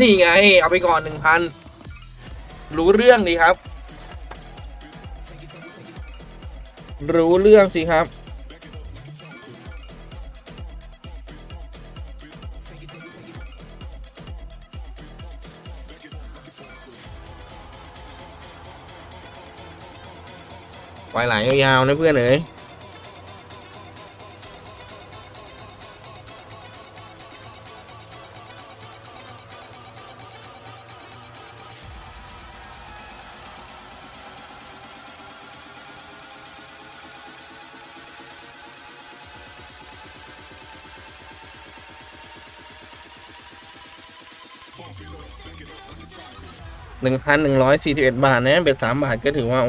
นี่ไง เอาไปก่อนหนึ่งพันรู้เรื่องดีครับ รู้เรื่องสิครับ ปล่อยไหลยาวๆนะเพื่อนเอ๋ย หนึ่งพันหนึ่งร้อยสี่สิบเอ็ดบาทนะเป็นสามบาทก็ถือว่า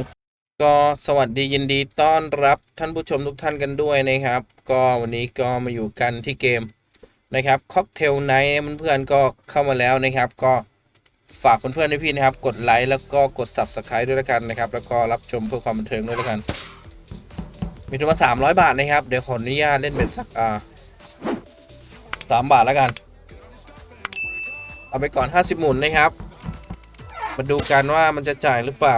ก็สวัสดียินดีต้อนรับท่านผู้ชมทุกท่านกันด้วยนะครับ ก็วันนี้ก็มาอยู่กันที่เกมนะครับค็อกเทลไนท์เพื่อนๆก็เข้ามาแล้วนะครับ ก็ฝากเพื่อนๆให้พี่นะครับ กดไลค์แล้วก็กด subscribe ด้วยแล้วกันนะครับ แล้วก็รับชมเพื่อความบันเทิงด้วยแล้วกัน มีทุนมาสามร้อยบาทนะครับ เดี๋ยวขออนุญาตเล่นเป็นสักอ่าสามบาทแล้วกัน เอาไปก่อน 50 หมุนนะครับ มาดูกันว่ามันจะจ่ายหรือเปล่า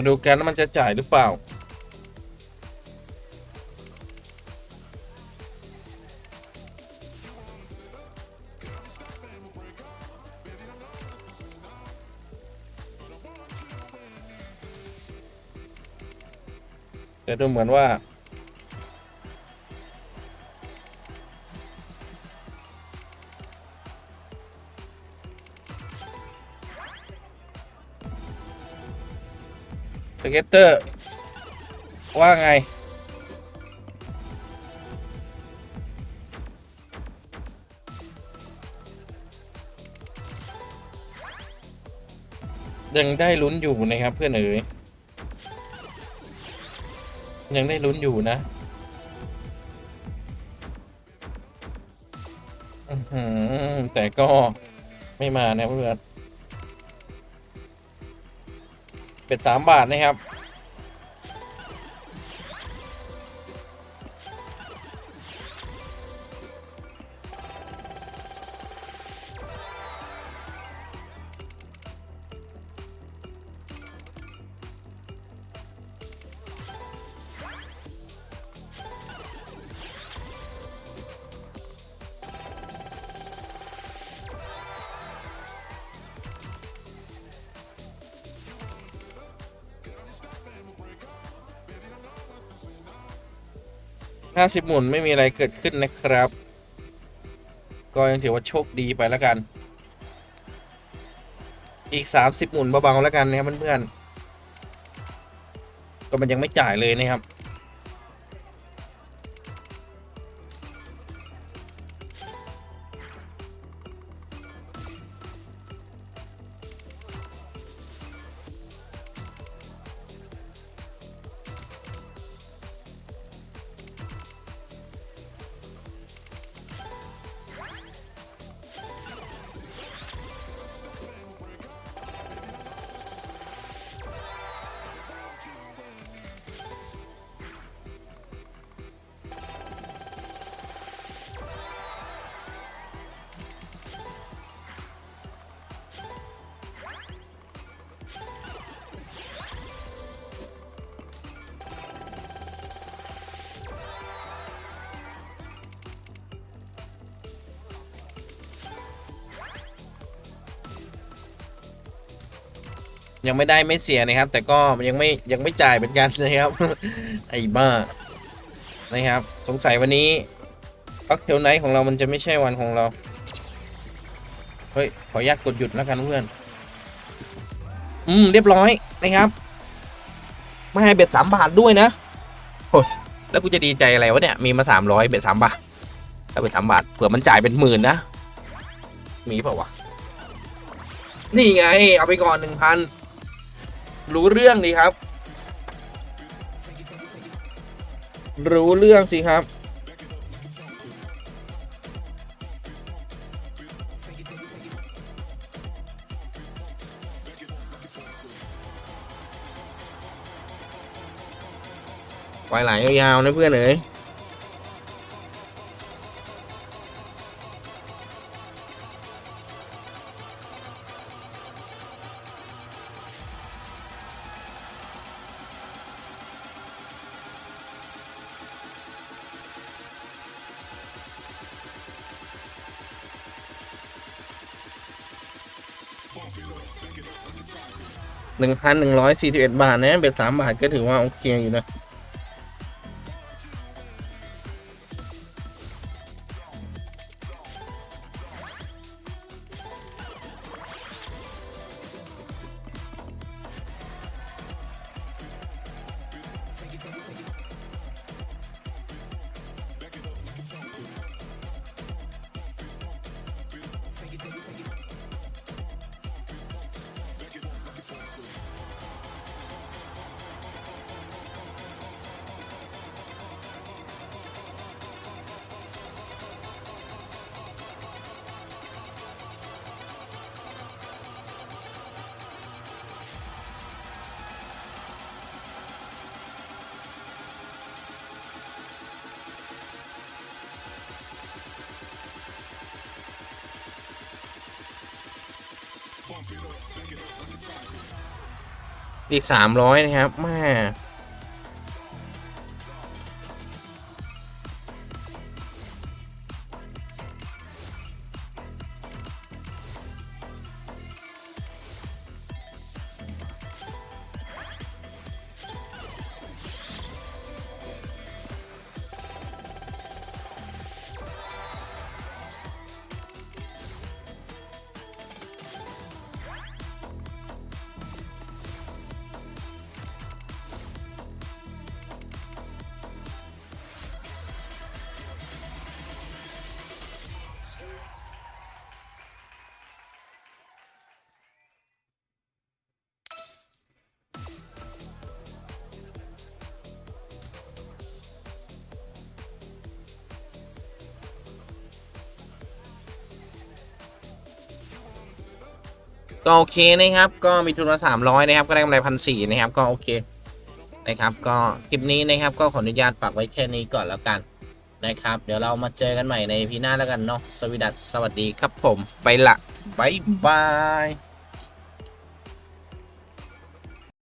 มาดูกันว่ามันจะจ่ายหรือเปล่า แต่ดูเหมือนว่า เก็ตเตอร์ ว่าไง ยังได้ลุ้นอยู่นะครับเพื่อนเอ๋ยยังได้ลุ้นอยู่นะแต่ก็ไม่มานะเพื่อน เป็นสามบาทนะครับ ห้าสิบหมุนไม่มีอะไรเกิดขึ้นนะครับ ก็ยังถือว่าโชคดีไปแล้วกัน อีกสามสิบหมุนเบาๆแล้วกันนะครับเพื่อนๆก็มันยังไม่จ่ายเลยนะครับ ยังไม่ได้ไม่เสียนะครับ แต่ก็ยังไม่ยังไม่จ่ายเป็นกันนะครับ ไอ้บ้านะครับ สงสัยวันนี้พักเทลไนท์ของเรามันจะไม่ใช่วันของเรา เฮ้ย ขออนุญาตกดหยุดแล้วกันเพื่อน อืม เรียบร้อยนะครับไม่ให้เบ็ดสามบาทด้วยนะโอ้แล้วกูจะดีใจอะไรวะเนี่ย มีมาสามร้อยเบ็ดสามบาทแล้วเบ็ดสามบาทเผื่อมันจ่ายเป็นหมื่นนะ มีเปล่าวะ นี่ไง เอาไปก่อนหนึ่งพัน รู้เรื่องดีครับ รู้เรื่องสิครับ ปล่อยไหลยาวๆนะเพื่อนเอ๋ย หนึ่งพันหนึ่งร้อยสี่สิบเอ็ดบาทนะเบ็ดสามบาทก็ถือว่าโอเคอยู่นะ อีกสามร้อยนะครับแม่ ก็โอเคนะครับ ก็มีทุนมาสามร้อยนะครับ ก็ได้กำไรพันสี่นะครับ ก็โอเคนะครับ ก็คลิปนี้นะครับ ก็ขออนุญาตฝากไว้แค่นี้ก่อนแล้วกันนะครับ เดี๋ยวเรามาเจอกันใหม่ในพีหน้าแล้วกันเนาะสวัสดีครับผม ไปละบายบาย